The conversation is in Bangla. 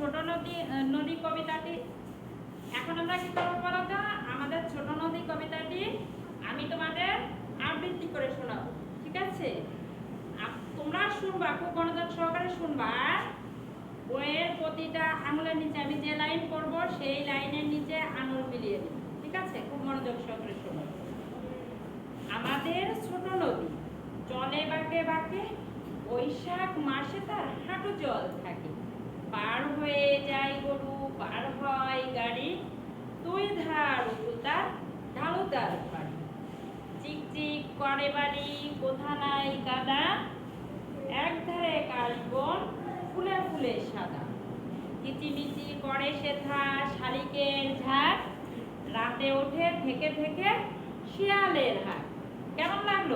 ছোট নদী নদী কবিতাটি। এখন আমরা কি করব বলো তো? আমাদের ছোট নদী কবিতাটি আমি তোমাদের আবৃত্তি করে শোনাবো, ঠিক আছে? তোমরা শুনবা, খুব মনোযোগ সহকারে শুনবা। বইয়ের প্রতিটা আঙুলের নিচে আমি যে লাইন করব সেই লাইনের নিচে আঙুল মিলিয়ে দিই ঠিক আছে? খুব মনোযোগ সহকারে শোনো। আমাদের ছোট নদী, জলে বাঁকে বাঁকে বৈশাখ মাসে তার হাঁটু জল থাকে। তার বাড়ি চিকচিক করে বাড়ি কোথা নাই কাদা? এক ধারে কাশবন ফুলে ফুলে সাদা। কিচিমিচি করে সেথা শালিকের ঝাঁক, রাতে ওঠে থেকে থেকে শিয়ালের হাট কেমন লাগল?